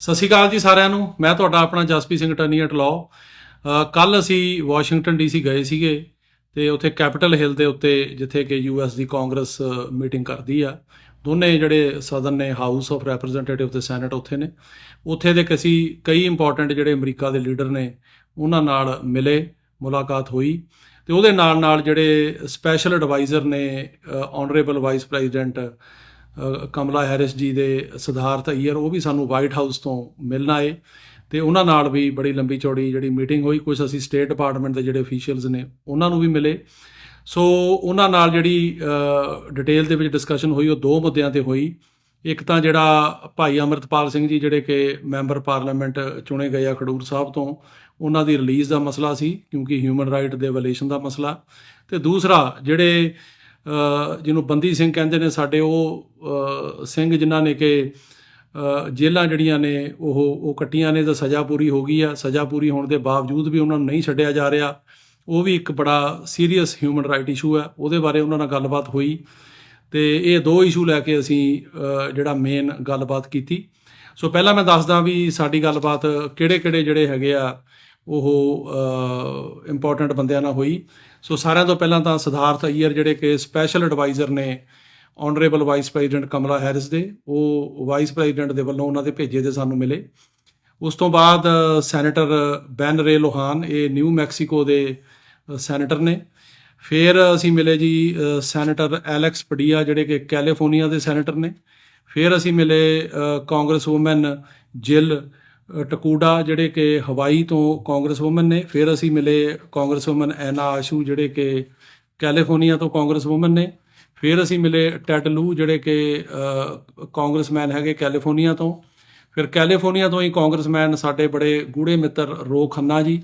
ਸਤਿ ਸ਼੍ਰੀ ਅਕਾਲ ਜੀ ਸਾਰਿਆਂ ਨੂੰ। ਮੈਂ ਤੁਹਾਡਾ ਆਪਣਾ Jaspi Singh attorney at law ਕੱਲ ਅਸੀਂ ਵਾਸ਼ਿੰਗਟਨ ਡੀਸੀ ਗਏ ਸੀਗੇ ਤੇ ਉੱਥੇ ਕੈਪੀਟਲ ਹਿਲ ਦੇ ਉੱਤੇ ਜਿੱਥੇ ਕਿ ਯੂਐਸ ਦੀ ਕਾਂਗਰਸ ਮੀਟਿੰਗ ਕਰਦੀ ਆ, ਦੋਨੇ ਜਿਹੜੇ ਸਦਨ ਨੇ ਹਾਊਸ ਆਫ ਰੈਪਰੈਜ਼ੈਂਟੇਟਿਵ ਤੇ ਸੈਨੇਟ ਉੱਥੇ ਨੇ। ਉੱਥੇ ਦੇ ਅਸੀਂ ਕਈ ਇੰਪੋਰਟੈਂਟ ਜਿਹੜੇ ਅਮਰੀਕਾ ਦੇ ਲੀਡਰ ਨੇ, ਉਹਨਾਂ ਨਾਲ ਮਿਲੇ, ਮੁਲਾਕਾਤ ਹੋਈ ਤੇ ਉਹਦੇ ਨਾਲ ਨਾਲ ਜਿਹੜੇ ਸਪੈਸ਼ਲ ਐਡਵਾਈਜ਼ਰ ਨੇ honourable vice president Kamala Harris ji ਦੇ ਸਿਧਾਰਥ ਅਈਅਰ ਉਹ ਵੀ ਸਾਨੂੰ ਵਾਈਟ ਹਾਊਸ ਤੋਂ ਮਿਲਣ ਆਏ ਤੇ ਉਹਨਾਂ ਨਾਲ ਵੀ ਬੜੀ ਲੰਬੀ ਚੌੜੀ ਜਿਹੜੀ ਮੀਟਿੰਗ ਹੋਈ। ਕੁਝ ਅਸੀਂ ਸਟੇਟ ਡਿਪਾਰਟਮੈਂਟ ਦੇ ਜਿਹੜੇ ਅਫੀਸ਼ੀਅਲਸ ਨੇ, ਉਹਨਾਂ ਨੂੰ ਵੀ ਮਿਲੇ। ਸੋ ਉਹਨਾਂ ਨਾਲ ਜਿਹੜੀ ਡਿਟੇਲ ਦੇ ਵਿੱਚ ਡਿਸਕਸ਼ਨ ਹੋਈ, ਉਹ ਦੋ ਮੁੱਦਿਆਂ ਤੇ ਹੋਈ। ਇੱਕ ਤਾਂ ਜਿਹੜਾ ਭਾਈ ਅਮਰਤਪਾਲ ਸਿੰਘ ਜੀ ਜਿਹੜੇ ਕਿ ਮੈਂਬਰ ਪਾਰਲੀਮੈਂਟ ਚੁਣੇ ਗਏ ਆ ਖਡੂਰ ਸਾਹਿਬ ਤੋਂ, ਉਹਨਾਂ ਦੀ ਰਿਲੀਜ਼ ਦਾ ਮਸਲਾ ਸੀ, ਕਿਉਂਕਿ ਹਿਊਮਨ ਰਾਈਟ ਦੇ ਵਾਇਲੇਸ਼ਨ ਦਾ ਮਸਲਾ। ਤੇ ਦੂਸਰਾ ਜਿਹੜੇ ਜਿਹਨੂੰ ਬੰਦੀ ਸਿੰਘ ਕਹਿੰਦੇ ਨੇ ਸਾਡੇ ਉਹ ਸਿੰਘ ਜਿਨ੍ਹਾਂ ਨੇ ਕਿ ਅ, ਜੇਲ੍ਹਾਂ ਜਿਹੜੀਆਂ ਨੇ ਉਹ ਉਹ ਕੱਟੀਆਂ ਨੇ ਤਾਂ ਸਜ਼ਾ ਪੂਰੀ ਹੋ ਗਈ ਆ। ਸਜ਼ਾ ਪੂਰੀ ਹੋਣ ਦੇ ਬਾਵਜੂਦ ਵੀ ਉਹਨਾਂ ਨੂੰ ਨਹੀਂ ਛੱਡਿਆ ਜਾ ਰਿਹਾ। ਉਹ ਵੀ ਇੱਕ ਬੜਾ ਸੀਰੀਅਸ ਹਿਊਮਨ ਰਾਈਟ ਇਸ਼ੂ ਹੈ ਉਹਦੇ ਬਾਰੇ ਉਹਨਾਂ ਨਾਲ ਗੱਲਬਾਤ ਹੋਈ ਤੇ ਇਹ ਦੋ ਇਸ਼ੂ ਲੈ ਕੇ ਅਸੀਂ ਜਿਹੜਾ ਮੇਨ ਗੱਲਬਾਤ ਕੀਤੀ। ਸੋ ਪਹਿਲਾਂ ਮੈਂ ਦੱਸਦਾ ਵੀ ਸਾਡੀ ਗੱਲਬਾਤ ਕਿਹੜੇ-ਕਿਹੜੇ ਜਿਹੜੇ ਹੈਗੇ ਆ ਉਹ ਇੰਪੋਰਟੈਂਟ ਬੰਦਿਆਂ ਨਾਲ ਹੋਈ। ਸੋ ਸਾਰਿਆਂ ਤੋਂ ਪਹਿਲਾਂ ਤਾਂ ਸਿਧਾਰਥ ਅਈਅਰ ਜਿਹੜੇ ਕਿ ਸਪੈਸ਼ਲ ਐਡਵਾਈਜ਼ਰ ਨੇ honourable vice president Kamala Harris ਦੇ, ਉਹ ਵਾਈਸ ਪ੍ਰੈਜ਼ੀਡੈਂਟ ਦੇ ਵੱਲੋਂ ਉਹਨਾਂ ਦੇ ਭੇਜੇ ਦੇ ਸਾਨੂੰ ਮਿਲੇ। ਉਸ ਤੋਂ ਬਾਅਦ ਸੈਨੇਟਰ ਬੈਨ ਰੇ ਲੋਹਾਨ, ਇਹ ਨਿਊ ਮੈਕਸੀਕੋ ਦੇ ਸੈਨੇਟਰ ਨੇ। ਫਿਰ ਅਸੀਂ ਮਿਲੇ ਜੀ ਸੈਨੇਟਰ ਐਲੈਕਸ ਪਡੀਆ ਜਿਹੜੇ ਕਿ ਕੈਲੀਫੋਰਨੀਆ ਦੇ ਸੈਨੇਟਰ ਨੇ। ਫਿਰ ਅਸੀਂ ਮਿਲੇ ਕਾਂਗਰਸ ਵੂਮਨ ਜਿਲ ਟਕੂਡਾ ਜਿਹੜੇ ਕਿ ਹਵਾਈ ਤੋਂ ਕਾਂਗਰਸ ਵੂਮਨ ਨੇ, ਫਿਰ ਅਸੀਂ ਮਿਲੇ ਕਾਂਗਰਸ ਵੂਮਨ ਐਨਾ ਆਸ਼ੂ ਜਿਹੜੇ ਕਿ ਕੈਲੀਫੋਰਨੀਆ ਤੋਂ ਕਾਂਗਰਸ ਵੂਮਨ ਨੇ, ਫਿਰ ਅਸੀਂ ਮਿਲੇ ਟੈਟਲੂ ਜਿਹੜੇ ਕਿ ਕਾਂਗਰਸਮੈਨ ਹੈਗੇ ਕੈਲੀਫੋਰਨੀਆ ਤੋਂ, ਫਿਰ ਕੈਲੀਫੋਰਨੀਆ ਤੋਂ ਹੀ ਕਾਂਗਰਸਮੈਨ ਸਾਡੇ ਬੜੇ ਗੂੜੇ ਮਿੱਤਰ ਰੋ ਖੰਨਾ ਜੀ,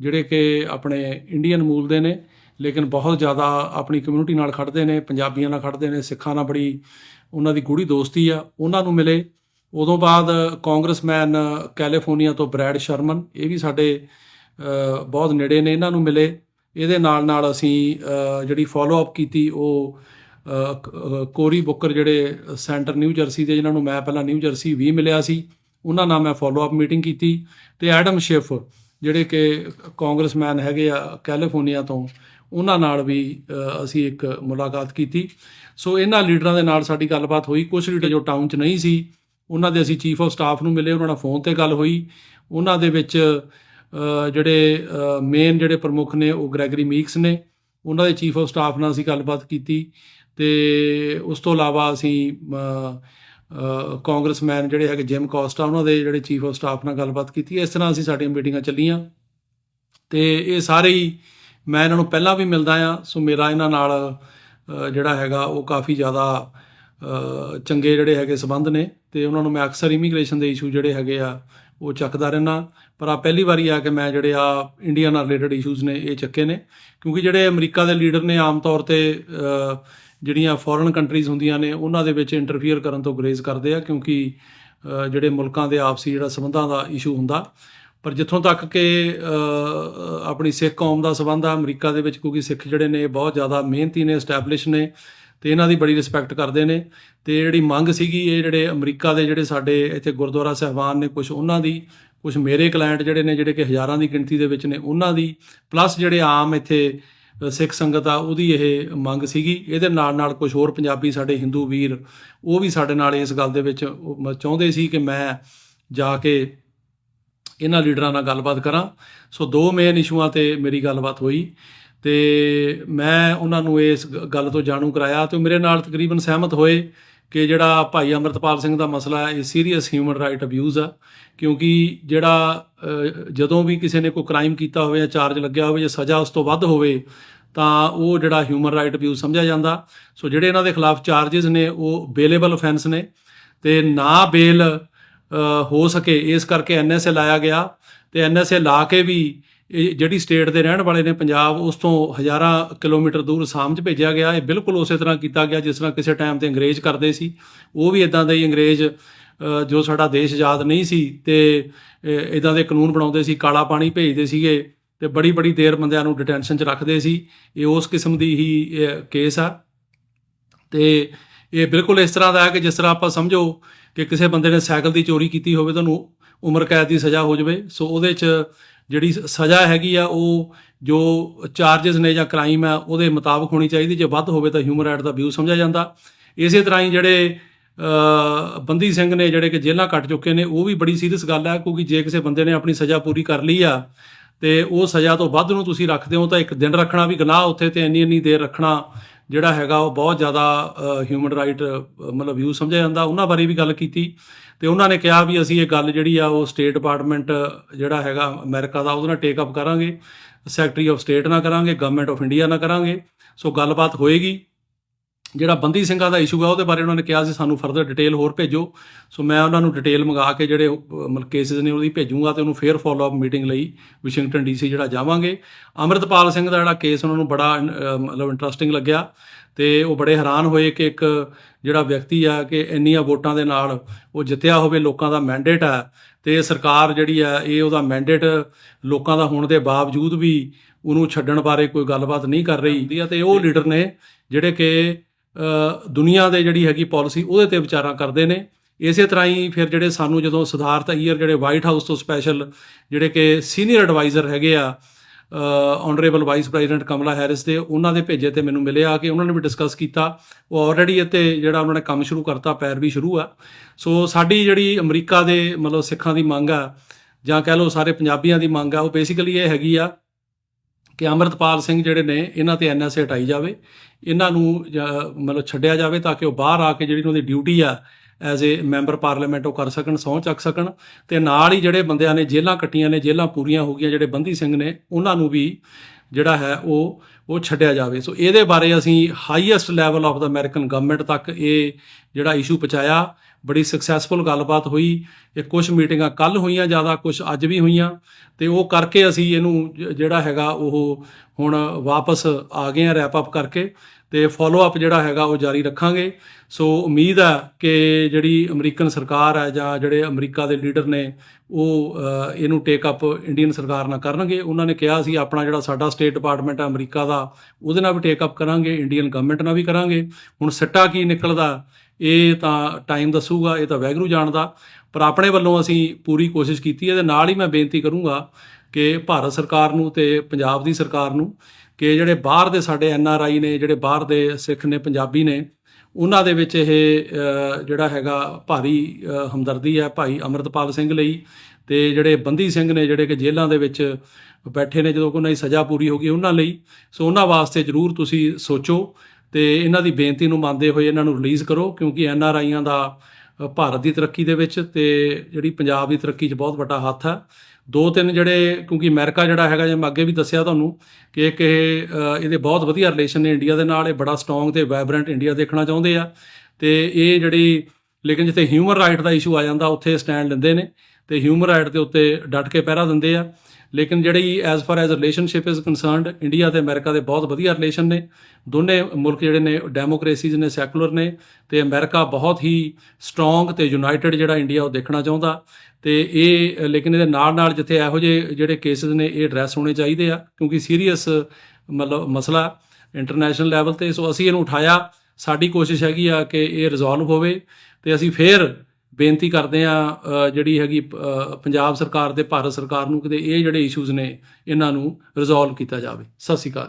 ਜਿਹੜੇ ਕਿ ਆਪਣੇ ਇੰਡੀਅਨ ਮੂਲ ਦੇ ਨੇ, ਲੇਕਿਨ ਬਹੁਤ ਜ਼ਿਆਦਾ ਆਪਣੀ ਕਮਿਊਨਿਟੀ ਨਾਲ ਖੜਦੇ ਨੇ, ਪੰਜਾਬੀਆਂ ਨਾਲ ਖੜਦੇ ਨੇ, ਸਿੱਖਾਂ ਨਾਲ ਬੜੀ ਉਹਨਾਂ ਦੀ ਗੂੜੀ ਦੋਸਤੀ ਆ, ਉਹਨਾਂ ਨੂੰ ਮਿਲੇ ਉਦੋਂ ਬਾਅਦ ਕਾਂਗਰਸਮੈਨ ਕੈਲੀਫੋਰਨੀਆ ਤੋਂ ਬ੍ਰੈਡ ਸ਼ਰਮਨ, ਇਹ ਵੀ ਸਾਡੇ ਬਹੁਤ ਨੇੜੇ ਨੇ, ਇਹਨਾਂ ਨੂੰ ਮਿਲੇ। ਇਹਦੇ ਨਾਲ ਨਾਲ ਅਸੀਂ ਜਿਹੜੀ ਫਾਲੋ ਅਪ ਕੀਤੀ, ਉਹ ਕ- ਕੋਰੀ ਬੁੱਕਰ ਜਿਹੜੇ ਸੈਂਟਰ ਨਿਊ ਜਰਸੀ ਦੇ, ਜਿਨ੍ਹਾਂ ਨੂੰ ਮੈਂ ਪਹਿਲਾਂ ਨਿਊ ਜਰਸੀ ਵੀ ਮਿਲਿਆ ਸੀ, ਉਹਨਾਂ ਨਾਲ ਮੈਂ ਫਾਲੋ ਅਪ ਮੀਟਿੰਗ ਕੀਤੀ ਤੇ ਐਡਮ ਸ਼ਿਫ, ਜਿਹੜੇ ਕਿ ਕਾਂਗਰਸਮੈਨ ਹੈਗੇ ਆ ਕੈਲੀਫੋਰਨੀਆ ਤੋਂ, ਉਹਨਾਂ ਨਾਲ ਵੀ ਅਸੀਂ ਇੱਕ ਮੁਲਾਕਾਤ ਕੀਤੀ। ਸੋ ਇਹਨਾਂ ਲੀਡਰਾਂ ਦੇ ਨਾਲ ਸਾਡੀ ਗੱਲਬਾਤ ਹੋਈ। ਕੁਝ ਲੀਡਰ ਜੋ ਟਾਊਨ 'ਚ ਨਹੀਂ ਸੀ ਉਹਨਾਂ ਦੇ ਅਸੀਂ ਚੀਫ ਆਫ ਸਟਾਫ ਨੂੰ ਮਿਲੇ ਉਹਨਾਂ ਨਾਲ ਫੋਨ ਤੇ ਗੱਲ ਹੋਈ। ਉਹਨਾਂ ਦੇ ਵਿੱਚ ਜਿਹੜੇ ਮੇਨ ਜਿਹੜੇ ਪ੍ਰਮੁੱਖ ਨੇ ਉਹ ਗ੍ਰੈਗਰੀ ਮੀਕਸ ਨੇ। ਉਹਨਾਂ ਦੇ ਚੀਫ ਆਫ ਸਟਾਫ ਨਾਲ ਅਸੀਂ ਗੱਲਬਾਤ ਕੀਤੀ ਤੇ ਉਸ ਤੋਂ ਇਲਾਵਾ ਅਸੀਂ ਅ, ਅ, ਕਾਂਗਰਸਮੈਨ ਜਿਹੜੇ ਹੈਗੇ ਜਿਮ ਕੋਸਟਾ ਉਹਨਾਂ ਦੇ ਜਿਹੜੇ ਚੀਫ ਆਫ ਸਟਾਫ ਨਾਲ ਗੱਲਬਾਤ ਕੀਤੀ। ਇਸ ਤਰ੍ਹਾਂ ਅਸੀਂ ਸਾਡੀਆਂ ਮੀਟਿੰਗਾਂ ਚੱਲੀਆਂ। ਤੇ ਇਹ ਸਾਰੇ ਹੀ ਮੈਂ ਇਹਨਾਂ ਨੂੰ ਪਹਿਲਾਂ ਵੀ ਮਿਲਦਾ ਆ ਸੋ ਮੇਰਾ ਇਹਨਾਂ ਨਾਲ ਜਿਹੜਾ ਹੈਗਾ ਉਹ ਕਾਫੀ ਜ਼ਿਆਦਾ ਚੰਗੇ ਜਿਹੜੇ ਹੈਗੇ ਸਬੰਧ ਨੇ ਤੇ ਉਹਨਾਂ ਨੂੰ ਮੈਂ ਅਕਸਰ ਇਮੀਗ੍ਰੇਸ਼ਨ ਦੇ ਇਸ਼ੂ ਜਿਹੜੇ ਹੈਗੇ ਆ, ਉਹ ਚੱਕਦਾ ਰਹਿਣਾ ਪਰ ਆ ਪਹਿਲੀ ਵਾਰੀ ਆ ਕਿ ਮੈਂ ਜਿਹੜੇ ਆ ਇੰਡੀਆ ਨਾਲ ਰਿਲੇਟਡ ਇਸ਼ੂਜ਼ ਨੇ, ਇਹ ਚੱਕੇ ਨੇ। ਕਿਉਂਕਿ ਜਿਹੜੇ ਅਮਰੀਕਾ ਦੇ ਲੀਡਰ ਨੇ ਆਮ ਤੌਰ ਤੇ ਜਿਹੜੀਆਂ ਫੋਰਨ ਕੰਟਰੀਜ਼ ਹੁੰਦੀਆਂ ਨੇ, ਉਹਨਾਂ ਦੇ ਵਿੱਚ ਇੰਟਰਫੀਅਰ ਕਰਨ ਤੋਂ ਗਰੇਜ਼ ਕਰਦੇ ਆ, ਕਿਉਂਕਿ ਜਿਹੜੇ ਮੁਲਕਾਂ ਦੇ ਆਪਸੀ ਜਿਹੜਾ ਸਬੰਧਾਂ ਦਾ ਇਸ਼ੂ ਹੁੰਦਾ। ਪਰ ਜਿੱਥੋਂ ਤੱਕ ਕਿ ਆਪਣੀ ਸਿੱਖ ਕੌਮ ਦਾ ਸਬੰਧ ਆ, ਅਮਰੀਕਾ ਦੇ ਵਿੱਚ ਕਿਉਂਕਿ ਸਿੱਖ ਜਿਹੜੇ ਨੇ, ਬਹੁਤ ਜ਼ਿਆਦਾ ਮਿਹਨਤੀ ਨੇ ਐਸਟੈਬਲਿਸ਼ ਨੇ। ਤੇ ਇਹਨਾਂ ਦੀ ਬੜੀ ਰਿਸਪੈਕਟ ਕਰਦੇ ਨੇ। ਤੇ ਜਿਹੜੀ ਮੰਗ ਸੀਗੀ, ਇਹ ਜਿਹੜੇ ਅਮਰੀਕਾ ਦੇ ਜਿਹੜੇ ਸਾਡੇ ਇੱਥੇ ਗੁਰਦੁਆਰਾ ਸਹਿਬਾਨ ਨੇ ਕੁਝ ਉਹਨਾਂ ਦੀ ਕੁਝ ਮੇਰੇ ਕਲਾਇੰਟ ਜਿਹੜੇ ਨੇ, ਜਿਹੜੇ ਕਿ ਹਜ਼ਾਰਾਂ ਦੀ ਗਿਣਤੀ ਦੇ ਵਿੱਚ ਨੇ, ਉਹਨਾਂ ਦੀ ਪਲੱਸ ਜਿਹੜੇ ਆਮ ਇੱਥੇ ਸਿੱਖ ਸੰਗਤ ਆ, ਉਹਦੀ ਇਹ ਮੰਗ ਸੀਗੀ। ਇਹਦੇ ਨਾਲ ਨਾਲ ਕੁਝ ਹੋਰ ਪੰਜਾਬੀ ਸਾਡੇ ਹਿੰਦੂ ਵੀਰ, ਉਹ ਵੀ ਸਾਡੇ ਨਾਲ ਇਸ ਗੱਲ ਦੇ ਵਿੱਚ ਮ- ਚਾਹੁੰਦੇ ਸੀ ਕਿ ਮੈਂ ਜਾ ਕੇ ਇਹਨਾਂ ਲੀਡਰਾਂ ਨਾਲ ਗੱਲਬਾਤ ਕਰਾਂ। ਸੋ ਦੋ ਮੇਨ ਇਸ਼ੂਆਂ ਤੇ ਮੇਰੀ ਗੱਲਬਾਤ ਹੋਈ। ਤੇ ਮੈਂ ਉਹਨਾਂ ਨੂੰ ਇਸ ਗੱਲ ਤੋਂ ਜਾਣੂ ਕਰਾਇਆ ਤੇ ਮੇਰੇ ਨਾਲ ਤਕਰੀਬਨ ਸਹਿਮਤ ਹੋਏ ਕਿ ਜਿਹੜਾ ਭਾਈ ਅਮਰਤਪਾਲ ਸਿੰਘ ਦਾ ਮਸਲਾ ਹੈ, ਇਹ ਸੀਰੀਅਸ ਹਿਊਮਨ ਰਾਈਟ ਅਬਿਊਜ਼ ਆ। ਕਿਉਂਕਿ ਜਿਹੜਾ ਜਦੋਂ ਵੀ ਕਿਸੇ ਨੇ ਕੋਈ ਕ੍ਰਾਈਮ ਕੀਤਾ ਹੋਵੇ ਜਾਂ ਚਾਰਜ ਲੱਗਿਆ ਹੋਵੇ ਜਾਂ ਸਜ਼ਾ ਉਸ ਤੋਂ ਵੱਧ ਹੋਵੇ, ਤਾਂ ਉਹ ਜਿਹੜਾ ਹਿਊਮਨ ਰਾਈਟ ਅਬਿਊਜ਼ ਸਮਝਿਆ ਜਾਂਦਾ। ਸੋ ਜਿਹੜੇ ਇਹਨਾਂ ਦੇ ਖਿਲਾਫ ਚਾਰजेस ਨੇ, ਉਹ ਬੇਲੇਬਲ ਅਫੈਂਸ ਨੇ ਤੇ ਨਾ ਬੇਲ ਹੋ ਸਕੇ। ਇਸ ਕਰਕੇ ਐਨਐਸਏ ਲਾਇਆ ਗਿਆ ਤੇ ਐਨਐਸਏ ਲਾ ਕੇ ਵੀ ਇਹ ਜਿਹੜੀ ਸਟੇਟ ਦੇ ਰਹਿਣ ਵਾਲੇ ਨੇ ਪੰਜਾਬ, ਉਸ ਤੋਂ ਹਜ਼ਾਰਾਂ ਕਿਲੋਮੀਟਰ ਦੂਰ ਸਾਮ 'ਚ ਭੇਜਿਆ ਗਿਆ। ਇਹ ਬਿਲਕੁਲ ਉਸੇ ਤਰ੍ਹਾਂ ਕੀਤਾ ਗਿਆ, ਜਿਸ ਤਰ੍ਹਾਂ ਕਿਸੇ ਟਾਈਮ ਤੇ ਅੰਗਰੇਜ਼ ਕਰਦੇ ਸੀ। ਉਹ ਵੀ ਇਦਾਂ ਦੇ ਹੀ ਅੰਗਰੇਜ਼ ਜੋ ਸਾਡਾ ਦੇਸ਼ ਆਜ਼ਾਦ ਨਹੀਂ ਸੀ ਤੇ ਇਦਾਂ ਦੇ ਕਾਨੂੰਨ ਬਣਾਉਂਦੇ ਸੀ, ਕਾਲਾ ਪਾਣੀ ਭੇਜਦੇ ਸੀਗੇ ਤੇ ਬੜੀ ਬੜੀ ਦੇਰ ਬੰਦਿਆਂ ਨੂੰ ਡਿਟੈਂਸ਼ਨ 'ਚ ਰੱਖਦੇ ਸੀ। ਇਹ ਉਸ ਕਿਸਮ ਦੀ ਹੀ ਕੇਸ ਆ। ਤੇ ਇਹ ਬਿਲਕੁਲ ਇਸ ਤਰ੍ਹਾਂ ਦਾ ਹੈ ਕਿ ਜਿਸ ਤਰ੍ਹਾਂ ਆਪਾਂ ਸਮਝੋ ਕਿ ਕਿਸੇ ਬੰਦੇ ਨੇ ਸਾਈਕਲ ਦੀ ਚੋਰੀ ਕੀਤੀ ਹੋਵੇ ਤੁਹਾਨੂੰ ਉਮਰ ਕੈਦ ਦੀ ਸਜ਼ਾ ਹੋ ਜਾਵੇ। ਸੋ ਉਹਦੇ 'ਚ ਜਿਹੜੀ ਸ- ਸਜ਼ਾ ਹੈਗੀ ਆ, ਉਹ ਜੋ ਚਾਰजेस ਨੇ ਜਾਂ ਕ੍ਰਾਈਮ ਆ, ਉਹਦੇ ਮੁਤਾਬਕ ਹੋਣੀ ਚਾਹੀਦੀ। ਜੇ ਵੱਧ ਹੋਵੇ ਤਾਂ ਹਿਊਮਨ ਰਾਈਟ ਦਾ ਵਿਊ ਸਮਝਿਆ ਜਾਂਦਾ। ਇਸੇ ਤਰ੍ਹਾਂ ਹੀ ਜਿਹੜੇ ਬੰਦੀ ਸਿੰਘ ਨੇ ਜਿਹੜੇ ਕਿ ਜੇਲ੍ਹਾਂ ਕੱਟ ਚੁੱਕੇ ਨੇ, ਉਹ ਵੀ ਬੜੀ ਸੀਰੀਅਸ ਗੱਲ ਹੈ ਕਿਉਂਕਿ ਜੇ ਕਿਸੇ ਬੰਦੇ ਨੇ ਆਪਣੀ ਸਜ਼ਾ ਪੂਰੀ ਕਰ ਲਈ ਆ, ਤੇ ਉਹ ਸਜ਼ਾ ਤੋਂ ਵੱਧ ਨੂੰ ਤੁਸੀਂ ਰੱਖਦੇ ਹੋ, ਤਾਂ ਇੱਕ ਦਿਨ ਰੱਖਣਾ ਵੀ ਗੁਨਾਹ, ਉੱਥੇ ਤੇ ਇੰਨੀ ਇੰਨੀ ਦੇਰ ਰੱਖਣਾ ਜਿਹੜਾ ਹੈਗਾ, ਉਹ ਬਹੁਤ ਜ਼ਿਆਦਾ ਹਿਊਮਨ ਰਾਈਟ ਮਤਲਬ ਵਿਊ ਸਮਝਿਆ ਜਾਂਦਾ। ਉਹਨਾਂ ਬਾਰੇ ਵੀ ਗੱਲ ਕੀਤੀ। ਤੇ ਉਹਨਾਂ ਨੇ ਕਿਹਾ ਵੀ ਅਸੀਂ ਇਹ ਗੱਲ ਜਿਹੜੀ ਆ ਉਹ ਸਟੇਟ ਡਿਪਾਰਟਮੈਂਟ ਜਿਹੜਾ ਹੈਗਾ ਅਮਰੀਕਾ ਦਾ, ਉਹਦੇ ਨਾਲ ਟੇਕ ਅਪ ਕਰਾਂਗੇ ਸੈਕਟਰੀ ਆਫ ਸਟੇਟ ਨਾਲ ਕਰਾਂਗੇ ਗਵਰਨਮੈਂਟ ਆਫ ਇੰਡੀਆ ਨਾਲ ਕਰਾਂਗੇ। ਸੋ ਗੱਲਬਾਤ ਹੋਏਗੀ। ਜਿਹੜਾ ਬੰਦੀ ਸਿੰਘਾਂ ਦਾ ਇਸ਼ੂ ਆ ਉਹਦੇ ਬਾਰੇ ਉਹਨਾਂ ਨੇ ਕਿਹਾ ਸੀ ਸਾਨੂੰ ਫਰਦਰ ਡਿਟੇਲ ਹੋਰ ਭੇਜੋ। ਸੋ ਮੈਂ ਉਹਨਾਂ ਨੂੰ ਡਿਟੇਲ ਮੰਗਾ ਕੇ ਜਿਹੜੇ ਮਤਲਬ ਕੇਸਿਸ ਨੇ ਉਹਦੀ ਭੇਜੂਗਾ ਤੇ ਉਹਨੂੰ ਫੇਰ ਫਾਲੋ ਅਪ ਮੀਟਿੰਗ ਲਈ ਵਾਸ਼ਿੰਗਟਨ ਡੀਸੀ ਜਿਹੜਾ ਜਾਵਾਂਗੇ। ਅੰਮ੍ਰਿਤਪਾਲ ਸਿੰਘ ਦਾ ਜਿਹੜਾ ਕੇਸ ਉਹਨਾਂ ਨੂੰ ਬੜਾ ਮਤਲਬ ਇੰਟਰਸਟਿੰਗ ਲੱਗਿਆ ਤੇ ਉਹ ਬੜੇ ਹੈਰਾਨ ਹੋਏ ਕਿ ਇੱਕ ਜਿਹੜਾ ਵਿਅਕਤੀ ਆ ਕਿ ਇੰਨੀਆਂ ਵੋਟਾਂ ਦੇ ਨਾਲ ਉਹ ਜਿੱਤਿਆ ਹੋਵੇ ਲੋਕਾਂ ਦਾ ਮੈਂਡੇਟ ਆ ਤੇ ਸਰਕਾਰ ਜਿਹੜੀ ਆ ਇਹ ਉਹਦਾ ਮੈਂਡੇਟ ਲੋਕਾਂ ਦਾ ਹੋਣ ਦੇ ਬਾਵਜੂਦ ਵੀ ਉਹਨੂੰ ਛੱਡਣ ਬਾਰੇ ਕੋਈ ਗੱਲਬਾਤ ਨਹੀਂ ਕਰ ਰਹੀ। ਆ ਤੇ ਉਹ ਲੀਡਰ ਨੇ ਜਿਹੜੇ ਕਿ ਦੁਨੀਆ ਦੇ ਜਿਹੜੀ ਹੈਗੀ ਪਾਲਿਸੀ ਉਹਦੇ ਤੇ ਵਿਚਾਰਾਂ ਕਰਦੇ ਨੇ। ਇਸੇ ਤਰ੍ਹਾਂ ਹੀ ਫਿਰ ਜਿਹੜੇ ਸਾਨੂੰ ਜਦੋਂ ਸਿਧਾਰਥ ਅਈਅਰ ਜਿਹੜੇ ਵਾਈਟ ਹਾਊਸ ਤੋਂ ਸਪੈਸ਼ਲ ਜਿਹੜੇ ਕਿ ਸੀਨੀਅਰ ਐਡਵਾਈਜ਼ਰ ਹੈਗੇ ਆ honourable vice president Kamala Harris ਦੇ, ਉਹਨਾਂ ਦੇ ਭੇਜੇ ਤੇ ਮੈਨੂੰ ਮਿਲਿਆ ਕਿ ਉਹਨਾਂ ਨੇ ਵੀ ਡਿਸਕਸ ਕੀਤਾ। ਉਹ ਆਲਰੇਡੀ ਇੱਥੇ ਜਿਹੜਾ ਉਹਨਾਂ ਨੇ ਕੰਮ ਸ਼ੁਰੂ ਕਰਤਾ ਪੈਰ ਵੀ ਸ਼ੁਰੂ ਆ। ਸੋ ਸਾਡੀ ਜਿਹੜੀ ਅਮਰੀਕਾ ਦੇ ਮਤਲਬ ਸਿੱਖਾਂ ਦੀ ਮੰਗ ਆ, ਜਾਂ ਕਹਿ ਲਓ ਸਾਰੇ ਪੰਜਾਬੀਆਂ ਦੀ ਮੰਗ ਆ, ਉਹ ਬੇਸਿਕਲੀ ਇਹ ਹੈਗੀ ਆ ਕਿ ਅਮਰਤਪਾਲ ਸਿੰਘ ਜਿਹੜੇ ਨੇ, ਇਹਨਾਂ ਤੇ ਐਨਐਸਏ ਹਟਾਈ ਜਾਵੇ। ਇਹਨਾਂ ਨੂੰ, ਜਾਂ ਮਤਲਬ ਛੱਡਿਆ ਜਾਵੇ ਤਾਂ ਕਿ ਉਹ ਬਾਹਰ ਆ ਕੇ ਜਿਹੜੀ ਉਹਨਾਂ ਦੀ ਡਿਊਟੀ ਆ ਐਜ਼ ਏ ਮੈਂਬਰ ਪਾਰਲੀਮੈਂਟ ਉਹ ਕਰ ਸਕਣ, ਸਹੁੰ ਚੱਕ ਸਕਣ। ਤੇ ਨਾਲ ਹੀ ਜਿਹੜੇ ਬੰਦਿਆਂ ਨੇ ਜੇਲ੍ਹਾਂ ਕੱਟੀਆਂ ਨੇ, ਜੇਲ੍ਹਾਂ ਪੂਰੀਆਂ ਹੋ ਗਈਆਂ, ਜਿਹੜੇ ਬੰਦੀ ਸਿੰਘ ਨੇ, ਉਹਨਾਂ ਨੂੰ ਵੀ ਜਿਹੜਾ ਹੈ ਉਹ ਉਹ ਛੱਡਿਆ ਜਾਵੇ। ਸੋ ਇਹਦੇ ਬਾਰੇ ਅਸੀਂ ਹਾਈਐਸਟ ਲੈਵਲ ਆਫ ਦਾ ਅਮਰੀਕਨ ਗਵਰਨਮੈਂਟ ਤੱਕ ਇਹ ਜਿਹੜਾ ਇਸ਼ੂ ਪਹੁੰਚਾਇਆ। ਬੜੀ ਸਕਸੈਸਫੁਲ ਗੱਲਬਾਤ ਹੋਈ। ਇਹ ਕੁਝ ਮੀਟਿੰਗਾਂ ਕੱਲ ਹੋਈਆਂ, ਜ਼ਿਆਦਾ ਕੁਝ ਅੱਜ ਵੀ ਹੋਈਆਂ। ਤੇ ਉਹ ਕਰਕੇ ਅਸੀਂ ਇਹਨੂੰ ਜ- ਜਿਹੜਾ ਹੈਗਾ ਉਹ ਹੁਣ ਵਾਪਸ ਆ ਗਏ ਆ ਰੈਪ ਅਪ ਕਰਕੇ। ਤੇ ਫਾਲੋ ਅਪ ਜਿਹੜਾ ਹੈਗਾ ਉਹ ਜਾਰੀ ਰੱਖਾਂਗੇ। ਸੋ ਉਮੀਦ ਹੈ ਕਿ ਜਿਹੜੀ ਅਮਰੀਕਨ ਸਰਕਾਰ ਹੈ ਜਾਂ ਜਿਹੜੇ ਅਮਰੀਕਾ ਦੇ ਲੀਡਰ ਨੇ, ਉਹ ਇਹਨੂੰ ਟੇਕ ਅਪ ਇੰਡੀਅਨ ਸਰਕਾਰ ਨਾਲ ਕਰਨਗੇ। ਉਹਨਾਂ ਨੇ ਕਿਹਾ ਸੀ, ਆਪਣਾ ਜਿਹੜਾ ਸਾਡਾ ਸਟੇਟ ਡਿਪਾਰਟਮੈਂਟ ਹੈ ਅਮਰੀਕਾ ਦਾ, ਉਹਦੇ ਨਾਲ ਵੀ ਟੇਕ ਅਪ ਕਰਾਂਗੇ ਇੰਡੀਅਨ ਗਵਰਨਮੈਂਟ ਨਾਲ ਵੀ ਕਰਾਂਗੇ। ਹੁਣ ਸਿੱਟਾ ਕੀ ਨਿਕਲਦਾ, ਇਹ ਤਾਂ ਟਾਈਮ ਦੱਸੂਗਾ, ਇਹ ਤਾਂ ਵੈਗਰੂ ਜਾਣਦਾ। ਪਰ ਆਪਣੇ ਵੱਲੋਂ ਅਸੀਂ ਪੂਰੀ ਕੋਸ਼ਿਸ਼ ਕੀਤੀ ਹੈ ਤੇ ਨਾਲ ਹੀ ਮੈਂ ਬੇਨਤੀ ਕਰੂੰਗਾ ਕਿ ਭਾਰਤ ਸਰਕਾਰ ਨੂੰ ਤੇ ਪੰਜਾਬ ਦੀ ਸਰਕਾਰ ਨੂੰ ਕਿ ਜਿਹੜੇ ਬਾਹਰ ਦੇ ਸਾਡੇ ਐਨ ਆਰ ਆਈ ਨੇ, ਜਿਹੜੇ ਬਾਹਰ ਦੇ ਸਿੱਖ ਨੇ, ਪੰਜਾਬੀ ਨੇ, ਉਹਨਾਂ ਦੇ ਵਿੱਚ ਇਹ ਜਿਹੜਾ ਹੈਗਾ ਭਾਰੀ ਹਮਦਰਦੀ ਹੈ ਭਾਈ ਅਮਰਤਪਾਲ ਸਿੰਘ ਲਈ ਤੇ ਜਿਹੜੇ ਬੰਦੀ ਸਿੰਘ ਨੇ, ਜਿਹੜੇ ਕਿ ਜੇਲ੍ਹਾਂ ਦੇ ਵਿੱਚ ਬੈਠੇ ਨੇ, ਜਦੋਂ ਉਹਨਾਂ ਦੀ ਸਜ਼ਾ ਪੂਰੀ ਹੋ ਗਈ ਉਹਨਾਂ ਲਈ। ਸੋ ਉਹਨਾਂ ਵਾਸਤੇ ਜ਼ਰੂਰ ਤੁਸੀਂ ਸੋਚੋ ਤੇ ਇਹਨਾਂ ਦੀ ਬੇਨਤੀ ਨੂੰ ਮੰਨਦੇ ਹੋਏ ਇਹਨਾਂ ਨੂੰ ਰਿਲੀਜ਼ ਕਰੋ, ਕਿਉਂਕਿ ਐਨ ਆਰ ਆਈਆਂ ਦਾ ਭਾਰਤ ਦੀ ਤਰੱਕੀ ਦੇ ਵਿੱਚ ਤੇ ਜਿਹੜੀ ਪੰਜਾਬ ਦੀ ਤਰੱਕੀ 'ਚ ਬਹੁਤ ਵੱਡਾ ਹੱਥ ਹੈ। ਦੋ ਤਿੰਨ ਜਿਹੜੇ, ਕਿਉਂਕਿ ਅਮਰੀਕਾ ਜਿਹੜਾ ਹੈਗਾ, ਜੇ ਮੈਂ ਅੱਗੇ ਵੀ ਦੱਸਿਆ ਤੁਹਾਨੂੰ ਕਿ ਇੱਕ ਇਹ ਇਹਦੇ ਬਹੁਤ ਵਧੀਆ ਰਿਲੇਸ਼ਨ ਨੇ ਇੰਡੀਆ ਦੇ ਨਾਲ, ਇਹ ਬੜਾ ਸਟਰੋਂਗ ਤੇ ਵਾਈਬ੍ਰੈਂਟ ਇੰਡੀਆ ਦੇਖਣਾ ਚਾਹੁੰਦੇ ਆ। ਤੇ ਇਹ ਜਿਹੜੀ, ਲੇਕਿਨ ਜਿੱਥੇ ਹਿਊਮਨ ਰਾਈਟ ਦਾ ਇਸ਼ੂ ਆ ਜਾਂਦਾ, ਉੱਥੇ ਸਟੈਂਡ ਲੈਂਦੇ ਨੇ ਤੇ ਹਿਊਮਨ ਰਾਈਟ ਦੇ ਉੱਤੇ ਡਟ ਕੇ ਪਹਿਰਾ ਦਿੰਦੇ ਆ। ਲੇਕਿਨ ਜਿਹੜੀ as far as relationship is concerned India ਤੇ ਅਮਰੀਕਾ ਦੇ ਬਹੁਤ ਵਧੀਆ ਰਿਲੇਸ਼ਨ ਨੇ। ਦੋਨੇ ਮੁਲਕ ਜਿਹੜੇ ਨੇ ਡੈਮੋਕ੍ਰੇਸੀਜ਼ ਨੇ ਸੈਕੂਲਰ ਨੇ ਤੇ ਅਮਰੀਕਾ ਬਹੁਤ ਹੀ ਸਟਰੋਂਗ ਤੇ ਯੂਨਾਈਟਿਡ ਜਿਹੜਾ ਇੰਡੀਆ ਉਹ ਦੇਖਣਾ ਚਾਹੁੰਦਾ। ਤੇ ਇਹ, ਲੇਕਿਨ ਇਹਦੇ ਨਾਲ ਨਾਲ ਜਿੱਥੇ ਇਹੋ ਜਿਹੇ ਜਿਹੜੇ ਕੇਸਿਸ ਨੇ, ਇਹ ਐਡਰੈਸ ਹੋਣੇ ਚਾਹੀਦੇ ਆ, ਕਿਉਂਕਿ ਸੀਰੀਅਸ ਮਤਲਬ ਮਸਲਾ ਇੰਟਰਨੈਸ਼ਨਲ ਲੈਵਲ ਤੇ। ਸੋ ਅਸੀਂ ਇਹਨੂੰ ਉਠਾਇਆ। ਸਾਡੀ ਕੋਸ਼ਿਸ਼ ਹੈਗੀ ਆ ਕਿ ਇਹ ਰਿਜ਼ੋਲਵ ਹੋਵੇ ਤੇ ਅਸੀਂ ਫੇਰ ਬੇਨਤੀ ਕਰਦੇ ਆ ਜਿਹੜੀ ਹੈਗੀ ਪੰਜਾਬ ਸਰਕਾਰ ਤੇ ਭਾਰਤ ਸਰਕਾਰ ਨੂੰ ਕਿਤੇ ਇਹ ਜਿਹੜੇ ਇਸ਼ੂਜ਼ ਨੇ, ਇਹਨਾਂ ਨੂੰ ਰਿਜ਼ੋਲਵ ਕੀਤਾ ਜਾਵੇ। ਸਤਿ ਸ਼੍ਰੀ ਅਕਾਲ